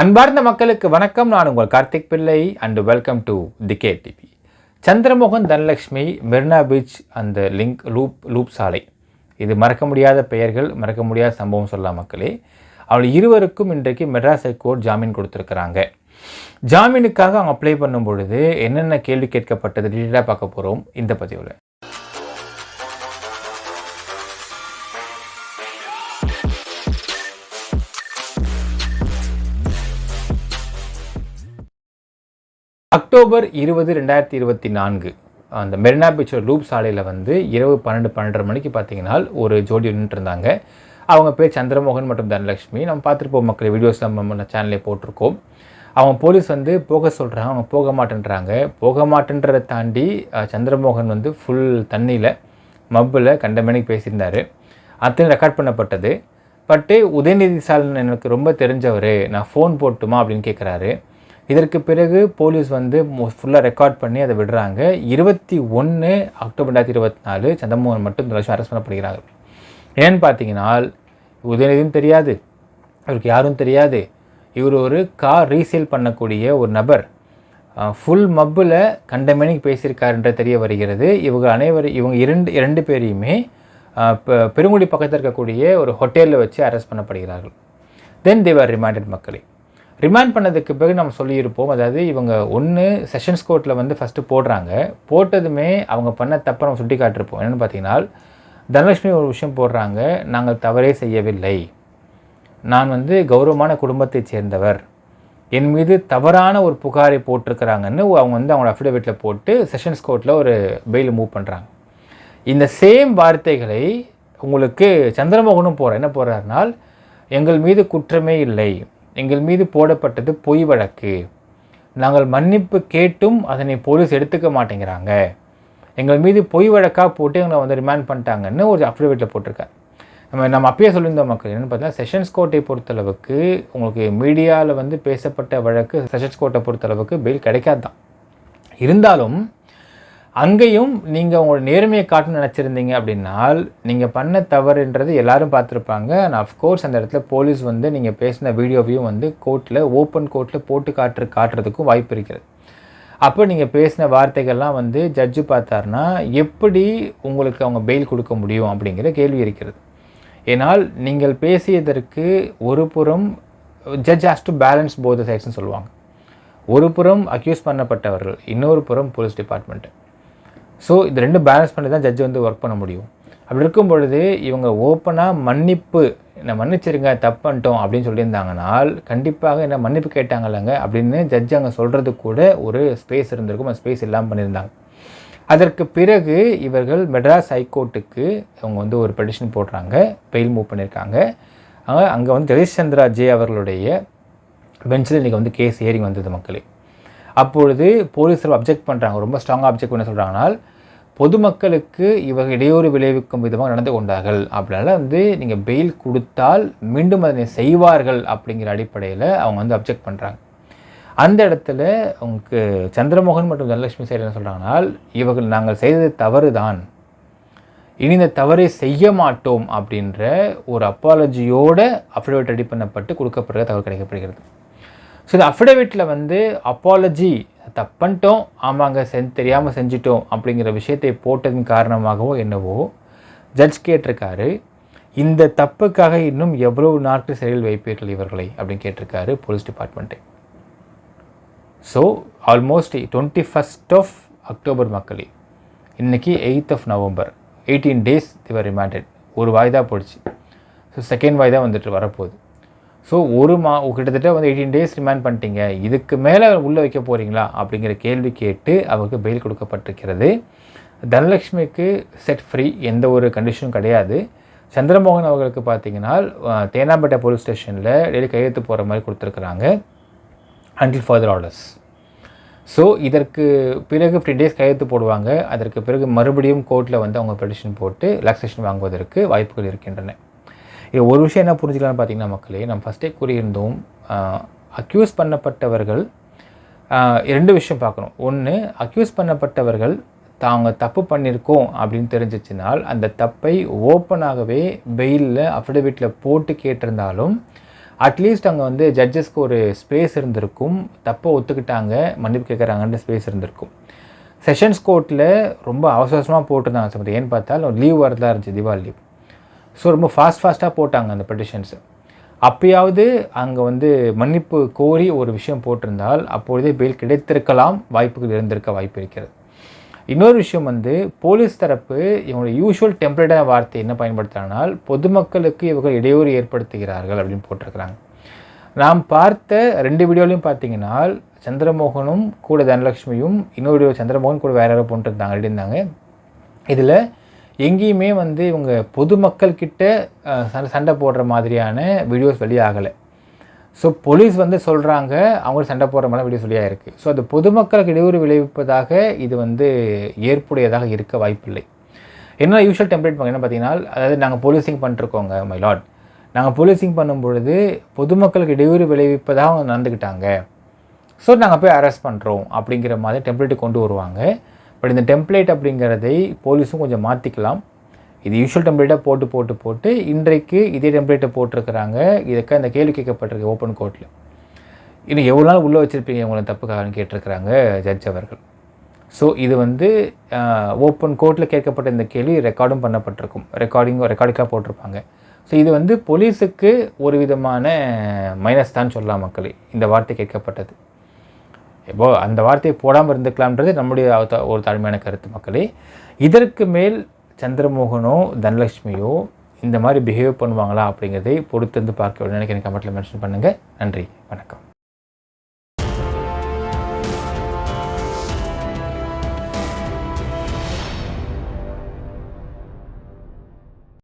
அன்பார்ந்த மக்களுக்கு வணக்கம். நான் உங்கள் Karthik Pillai and welcome to the K TV Chandramohan Dhanalakshmi Marina beach அந்த லிங்க் லூப் லூப் சாலை. இது மறக்க முடியாத பெயர்கள் மறக்க முடியாத சம்பவம் சொல்லலாம் மக்களே. அவள் இருவருக்கும் இன்றைக்கு மெட்ராஸ் ஹைகோர்ட் ஜாமீன் கொடுத்துருக்குறாங்க. ஜாமீனுக்காக அவங்க அப்ளை பண்ணும் பொழுது என்னென்ன கேள்வி கேட்கப்பட்டது டீட்டெயிலாக பார்க்க போகிறோம் இந்த பதிவில். அக்டோபர் இருபது ரெண்டாயிரத்தி இருபத்தி நான்கு அந்த மெரினா பீச்சோட லூப் சாலையில் வந்து இரவு பன்னெண்டு பன்னெண்டரை மணிக்கு பார்த்தீங்கன்னா ஒரு ஜோடி நின்றுருந்தாங்க. அவங்க பேர் சந்திரமோகன் மற்றும் தனலட்சுமி. நம்ம பார்த்துருப்போம் மக்கள் வீடியோஸ் நம்ம சேனலே போட்டிருக்கோம். அவங்க போலீஸ் வந்து போக சொல்கிறாங்க அவங்க போக மாட்டேன்றாங்க. போக மாட்டேன்றதை தாண்டி சந்திரமோகன் வந்து ஃபுல் தண்ணியில் மப்பில் கண்டமேனிக்கு பேசியிருந்தார். அத்தனை ரெக்கார்ட் பண்ணப்பட்டது. பட்டு உதயநிதி ஸ்டாலின் எனக்கு ரொம்ப தெரிஞ்சவர். நான் ஃபோன் போட்டுமா அப்படின்னு கேட்குறாரு இதற்கு பிறகு போலீஸ் வந்து ஃபுல்லாக ரெக்கார்ட் பண்ணி அதை விடுறாங்க. இருபத்தி ஒன்று அக்டோபர் ரெண்டாயிரத்தி இருபத்தி நாலு சந்திரமோகன் மட்டும் இந்த வருஷம் அரெஸ்ட் பண்ணப்படுகிறார்கள். ஏன்னு பார்த்தீங்கன்னா உதயநிதியும் தெரியாது. இவருக்கு யாரும் தெரியாது. இவர் ஒரு கார் ரீசேல் பண்ணக்கூடிய ஒரு நபர். ஃபுல் மப்பில் கண்டமேனிக்கு பேசியிருக்காருன்ற தெரிய வருகிறது. இவங்க அனைவரும் இவங்க இரண்டு இரண்டு பேரையுமே பெ- பெருங்குடி பக்கத்தில் இருக்கக்கூடிய ஒரு ஹோட்டலில் வச்சு அரெஸ்ட் பண்ணப்படுகிறார்கள். தென் தேவர் ரிமாண்டட் மக்களே. ரிமாண்ட் பண்ணதுக்கு பிறகு நம்ம சொல்லியிருப்போம். அதாவது இவங்க ஒன்று செஷன்ஸ் கோர்ட்டில் வந்து ஃபஸ்ட்டு போடுறாங்க. போட்டதுமே அவங்க பண்ண தப்பை நம்ம சுட்டி காட்டிருப்போம் என்னென்னு பார்த்தீங்கன்னா தனலட்சுமி ஒரு விஷயம் போடுறாங்க. நாங்கள் தவறே செய்யவில்லை. நான் வந்து கௌரவமான குடும்பத்தைச் சேர்ந்தவர். என் மீது தவறான ஒரு புகாரை போட்டிருக்கிறாங்கன்னு அவங்க வந்து அவங்களோட அஃபிடவிட்டில் போட்டு செஷன்ஸ் கோர்ட்டில் ஒரு பெயில் மூவ் பண்ணுறாங்க இந்த சேம் வார்த்தைகளை உங்களுக்கு சந்திரமோகனும் போகிறேன் என்ன போகிறாருனால் எங்கள் மீது குற்றமே இல்லை. எங்கள் மீது போடப்பட்டது பொய் வழக்கு. நாங்கள் மன்னிப்பு கேட்டும் அதனை போலீஸ் எடுத்துக்க மாட்டேங்கிறாங்க. எங்கள் மீது பொய் வழக்காக போட்டு எங்களை வந்து ரிமாண்ட் பண்ணிட்டாங்கன்னு ஒரு அஃபிடவிட்டில் போட்டிருக்காரு. நம்ம நம்ம அப்பயே சொல்லியிருந்தோம் மக்கள் என்னென்னு பார்த்தீங்கன்னா செஷன்ஸ் கோர்ட்டை பொறுத்தளவுக்கு உங்களுக்கு மீடியாவில் வந்து பேசப்பட்ட வழக்கு செஷன்ஸ் கோர்ட்டை பொறுத்தளவுக்கு பெயில் கிடைக்காது தான் இருந்தாலும் அங்கேயும் நீங்கள் உங்களோட நேர்மையை காட்டணும்னு நினச்சிருந்தீங்க அப்படின்னால் நீங்கள் பண்ண தவறுன்றது எல்லாரும் பார்த்துருப்பாங்க. ஆனால் அஃப்கோர்ஸ் அந்த இடத்துல போலீஸ் வந்து நீங்கள் பேசின வீடியோவையும் வந்து கோர்ட்டில் ஓப்பன் கோர்ட்டில் போட்டு காட்டுற காட்டுறதுக்கும் வாய்ப்பு இருக்கிறது. அப்போ நீங்கள் பேசின வார்த்தைகள்லாம் வந்து ஜட்ஜு பார்த்தாருன்னா எப்படி உங்களுக்கு அவங்க பெயில் கொடுக்க முடியும் அப்படிங்கிற கேள்வி இருக்கிறது. ஏனால் நீங்கள் பேசியதற்கு ஒரு புறம் ஜட்ஜ் ஹாஸ் டு பேலன்ஸ் போத சைட்ஸ்னு சொல்லுவாங்க. ஒரு புறம் அக்யூஸ் பண்ணப்பட்டவர்கள் இன்னொரு புறம் போலீஸ் டிபார்ட்மெண்ட்டு ஸோ இது ரெண்டும் பேலன்ஸ் பண்ணி தான் ஜட்ஜ் வந்து ஒர்க் பண்ண முடியும். அப்படி இருக்கும் பொழுது இவங்க ஓப்பனாக மன்னிப்பு என்ன மன்னிச்சிருங்க தப்பு பண்ணிட்டோம் அப்படின்னு சொல்லியிருந்தாங்கனால் கண்டிப்பாக என்ன மன்னிப்பு கேட்டாங்கல்லங்க அப்படின்னு ஜட்ஜ் அங்கே சொல்கிறது கூட ஒரு ஸ்பேஸ் இருந்திருக்கும். அந்த ஸ்பேஸ் இல்லாமல் பண்ணியிருந்தாங்க. அதற்கு பிறகு இவர்கள் மெட்ராஸ் ஹைகோர்ட்டுக்கு அவங்க வந்து ஒரு பெடிஷன் போடுறாங்க. பெயில் மூவ் பண்ணியிருக்காங்க. அங்கே அங்கே வந்து ஜெகதீஷ் சந்திரா ஜே அவர்களுடைய பெஞ்சில் இன்றைக்கி வந்து கேஸ் ஏறி வந்தது மக்களே. அப்பொழுது போலீஸர் அப்ஜெக்ட் பண்ணுறாங்க ரொம்ப ஸ்ட்ராங்காக அப்ஜெக்ட் பண்ண சொல்கிறாங்கன்னா பொதுமக்களுக்கு இவர்கள் இடையூறு விளைவிக்கும் விதமாக நடந்து கொண்டார்கள். அப்படினால வந்து நீங்கள் பெயில் கொடுத்தால் மீண்டும் அதனை செய்வார்கள் அப்படிங்கிற அடிப்படையில் அவங்க வந்து அப்ஜெக்ட் பண்ணுறாங்க அந்த இடத்துல உங்களுக்கு சந்திரமோகன் மற்றும் தனலட்சுமி சைடு என்ன சொல்கிறாங்கன்னா இவர்கள் நாங்கள் செய்தது தவறு தான் இனி இந்த தவறை செய்ய மாட்டோம் அப்படின்ற ஒரு அப்பாலஜியோட அஃபிடவிட் ரெடி பண்ணப்பட்டு கொடுக்கப்படுற தகவல் கிடைக்கப்படுகிறது. ஸோ இந்த அஃபிடவிட்டில் வந்து அப்பாலஜி தப்பன்ட்டோம் ஆமாங்க செஞ்சு தெரியாமல் செஞ்சிட்டோம். அப்படிங்கிற விஷயத்தை போட்டதன் காரணமாகவோ என்னவோ ஜட்ஜ் கேட்டிருக்காரு இந்த தப்புக்காக இன்னும் எவ்வளவு நாட்கள் சிறையில் வைப்பீர்கள் இவர்களை? அப்படின்னு கேட்டிருக்காரு police department so almost twenty first of October மக்களே இன்னைக்கு eighth of November eighteen days they were remanded ஒரு வாய்தா போயிடுச்சு ஸோ செகண்ட் வாய்தா வந்துட்டு வரப்போகுது. ஸோ ஒரு மா கிட்டத்தட்ட வந்து எயிட்டீன் டேஸ் ரிமாண்ட் பண்ணிட்டீங்க. இதுக்கு மேலே உள்ளே வைக்க போகிறீங்களா அப்படிங்கிற கேள்வி கேட்டு அவருக்கு பெயில் கொடுக்கப்பட்டிருக்கிறது. தனலட்சுமிக்கு செட் ஃப்ரீ எந்த ஒரு கண்டிஷனும் கிடையாது. சந்திரமோகன் அவர்களுக்கு பார்த்தீங்கன்னா தேனாம்பேட்டை போலீஸ் ஸ்டேஷனில் டெய்லி கையெழுத்து போகிற மாதிரி கொடுத்துருக்குறாங்க. அண்டில் ஃபர்தர் ஆர்டர்ஸ் ஸோ இதற்கு பிறகு ஃபிஃப்டீன் டேஸ் கையெழுத்து போடுவாங்க. அதற்கு பிறகு மறுபடியும் கோர்ட்டில் வந்து அவங்க பெட்டிஷன் போட்டு ரிலாக்ஸேஷன் வாங்குவதற்கு வாய்ப்புகள் இருக்கின்றன. ஒரு விஷயம் என்ன புரிஞ்சுக்கலாம்னு பார்த்தீங்கன்னா மக்களே நம்ம ஃபஸ்ட்டே கூறியிருந்தோம் அக்யூஸ் பண்ணப்பட்டவர்கள் ரெண்டு விஷயம் பார்க்கணும். ஒன்று அக்யூஸ் பண்ணப்பட்டவர்கள் தாங்க தப்பு பண்ணியிருக்கோம் அப்படின்னு தெரிஞ்சிச்சினால் அந்த தப்பை ஓப்பனாகவே பெயிலில் அஃபிடவிட்டில் போட்டு கேட்டிருந்தாலும் அட்லீஸ்ட் அங்கே வந்து ஜட்ஜஸ்க்கு ஒரு ஸ்பேஸ் இருந்திருக்கும். தப்பை ஒத்துக்கிட்டாங்க மன்னிப்பு கேட்குறாங்கன்ற ஸ்பேஸ் இருந்திருக்கும். செஷன்ஸ் கோர்ட்டில் ரொம்ப அவசரமாக போட்டிருந்தாங்க சார் ஏன்னு பார்த்தாலும் லீவ் வரதாக இருந்துச்சு தீபாவளி லீவ் ஸோ ரொம்ப ஃபாஸ்ட் ஃபாஸ்ட்டாக போட்டாங்க அந்த பெட்டிஷன்ஸு அப்பயாவது அங்கே வந்து மன்னிப்பு கோரி ஒரு விஷயம் போட்டிருந்தால் அப்பொழுதே பெயில் கிடைத்திருக்கலாம் வாய்ப்புகள் இருந்திருக்க வாய்ப்பு இருக்கிறது. இன்னொரு விஷயம் வந்து போலீஸ் தரப்பு இவங்களோட யூஷுவல் டெம்பரேட்டான வார்த்தை என்ன பயன்படுத்தினால் பொதுமக்களுக்கு இவர்கள் இடையூறு ஏற்படுத்துகிறார்கள் அப்படின்னு போட்டிருக்கிறாங்க. நாம் பார்த்த ரெண்டு வீடியோலையும் பார்த்தீங்கன்னா சந்திரமோகனும் கூட தனலட்சுமியும் இன்னொரு வீடியோ சந்திரமோகன் கூட வேற யாரோ போட்டுருந்தாங்க இருந்தாங்க இதில் எங்கேயுமே வந்து இவங்க பொதுமக்கள்கிட்ட சண்டை சண்டை போடுற மாதிரியான வீடியோஸ் வெளியாகலை. ஸோ போலீஸ் வந்து சொல்கிறாங்க அவங்க சண்டை போடுற மாதிரி வீடியோஸ் வெளியாக இருக்குது ஸோ அது பொதுமக்களுக்கு இடையூறு விளைவிப்பதாக இது வந்து ஏற்புடையதாக இருக்க வாய்ப்பில்லை. என்ன யூஷுவல் டெம்ப்ளேட் என்ன பார்த்தீங்கன்னா அதாவது நாங்கள் போலீசிங் பண்ணிருக்கோங்க மை லாட் நாங்கள் போலீசிங் பண்ணும் பொழுது பொதுமக்களுக்கு இடையூறு விளைவிப்பதாக அவங்க நடந்துக்கிட்டாங்க. ஸோ நாங்கள் போய் அரெஸ்ட் பண்ணுறோம் அப்படிங்கிற மாதிரி டெம்ப்ளேட்டு கொண்டு வருவாங்க. பட் இந்த டெம்ப்ளேட் அப்படிங்கிறதை போலீஸும் கொஞ்சம் மாற்றிக்கலாம் இது யூஷுவல் டெம்ப்ளேட்டாக போட்டு போட்டு போட்டு இன்றைக்கு இதே டெம்ப்ளேட்டை போட்டிருக்கிறாங்க. இதுக்கு அந்த கேள்வி கேட்கப்பட்டிருக்கு ஓப்பன் கோர்ட்டில் இன்னும் எவ்வளோ நாள் உள்ளே வச்சுருப்பீங்க உங்களை தப்புக்காகன்னு கேட்டிருக்கிறாங்க ஜட்ஜ் அவர்கள். ஸோ இது வந்து ஓப்பன் கோர்ட்டில் கேட்கப்பட்ட இந்த கேள்வி ரெக்கார்டும் பண்ணப்பட்டிருக்கும். ரெக்கார்டிங் ரெக்கார்டுக்காக போட்டிருப்பாங்க. ஸோ இது வந்து போலீஸுக்கு ஒரு விதமான மைனஸ் தான் சொல்லலாம் மக்களே. இந்த வார்த்தை கேட்கப்பட்டது. இப்போ அந்த வார்த்தையை போடாமல் இருந்துக்கலாம்ன்றது நம்முடைய ஒரு தாழ்மையான கருத்து மக்களே. இதற்கு மேல் சந்திரமோகனோ தனலட்சுமியோ இந்த மாதிரி பிஹேவ் பண்ணுவாங்களா அப்படிங்கிறதை பொறுத்து வந்து பார்க்க நினைக்கிறேன் கமெண்ட்டில் மென்ஷன் பண்ணுங்கள் நன்றி. வணக்கம்.